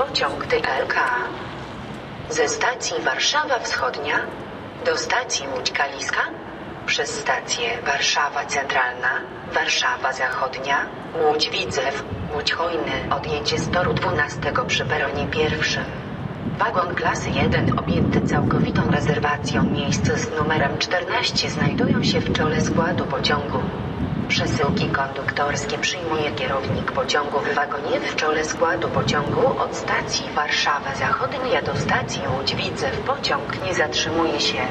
pociąg TLK ze stacji Warszawa Wschodnia do stacji Łódź Kaliska przez stację Warszawa Centralna, Warszawa Zachodnia, Łódź Widzew, Łódź Hojny, odjęcie z toru 12 przy peronie pierwszym. Wagon klasy 1 objęty całkowitą rezerwacją miejsc z numerem 14 znajdują się w czole składu pociągu. Przesyłki konduktorskie przyjmuje kierownik pociągu w wagonie w czole składu pociągu od stacji Warszawa Zachodnia do stacji Łódź Widzew. Pociąg nie zatrzymuje się.